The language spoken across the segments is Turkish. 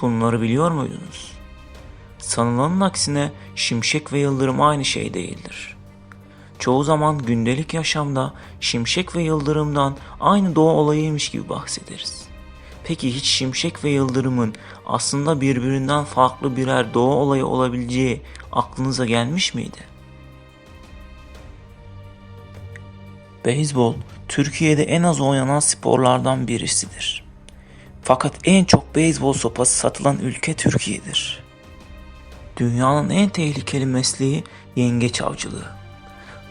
Bunları biliyor muydunuz? Sanılanın aksine şimşek ve yıldırım aynı şey değildir. Çoğu zaman gündelik yaşamda şimşek ve yıldırımdan aynı doğa olayıymış gibi bahsederiz. Peki hiç şimşek ve yıldırımın aslında birbirinden farklı birer doğa olayı olabileceği aklınıza gelmiş miydi? Beyzbol Türkiye'de en az oynanan sporlardan birisidir. Fakat en çok beyzbol sopası satılan ülke Türkiye'dir. Dünyanın en tehlikeli mesleği yengeç avcılığı.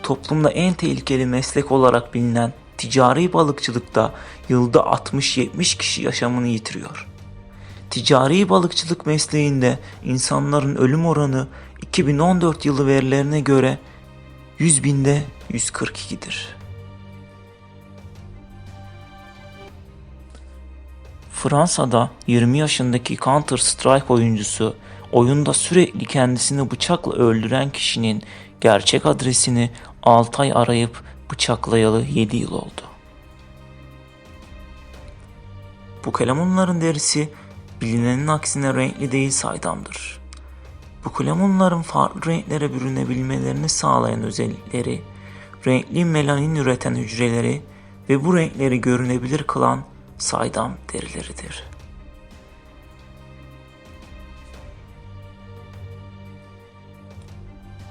Toplumda en tehlikeli meslek olarak bilinen ticari balıkçılıkta yılda 60-70 kişi yaşamını yitiriyor. Ticari balıkçılık mesleğinde insanların ölüm oranı 2014 yılı verilerine göre 100 binde 142'dir. Fransa'da 20 yaşındaki Counter Strike oyuncusu oyunda sürekli kendisini bıçakla öldüren kişinin gerçek adresini 6 ay arayıp bıçaklayalı 7 yıl oldu. Bu kalemunların derisi bilinenin aksine renkli değil saydamdır. Bu kalemunların farklı renklere bürünebilmelerini sağlayan özellikleri, renkli melanin üreten hücreleri ve bu renkleri görünebilir kılan saydam derileridir.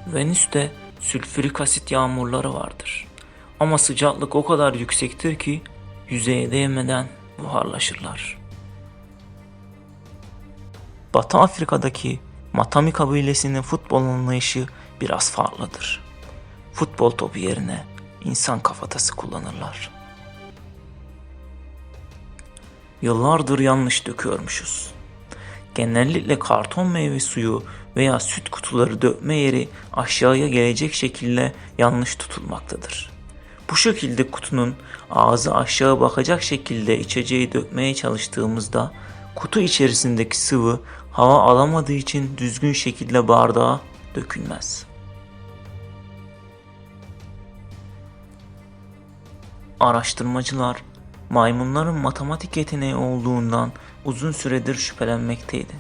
Venüs'te sülfürik asit yağmurları vardır. Ama sıcaklık o kadar yüksektir ki yüzeye değmeden buharlaşırlar. Batı Afrika'daki Matami kabilesinin futbol anlayışı biraz farklıdır. Futbol topu yerine insan kafatası kullanırlar. Yıllardır yanlış döküyormuşuz. Genellikle karton meyve suyu veya süt kutuları dökme yeri aşağıya gelecek şekilde yanlış tutulmaktadır. Bu şekilde kutunun ağzı aşağı bakacak şekilde içeceği dökmeye çalıştığımızda kutu içerisindeki sıvı hava alamadığı için düzgün şekilde bardağa dökülmez. Araştırmacılar maymunların matematik yeteneği olduğundan uzun süredir şüphelenmekteydi.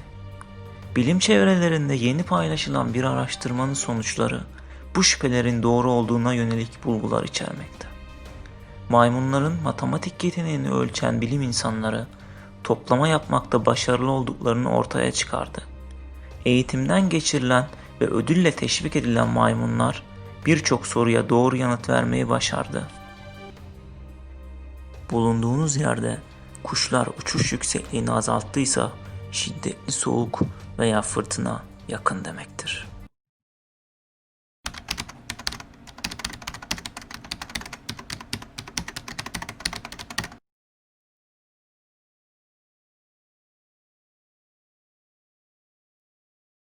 Bilim çevrelerinde yeni paylaşılan bir araştırmanın sonuçları bu şüphelerin doğru olduğuna yönelik bulgular içermekte. Maymunların matematik yeteneğini ölçen bilim insanları toplama yapmakta başarılı olduklarını ortaya çıkardı. Eğitimden geçirilen ve ödülle teşvik edilen maymunlar birçok soruya doğru yanıt vermeyi başardı. Bulunduğunuz yerde kuşlar uçuş yüksekliğini azalttıysa şiddetli soğuk veya fırtına yakın demektir.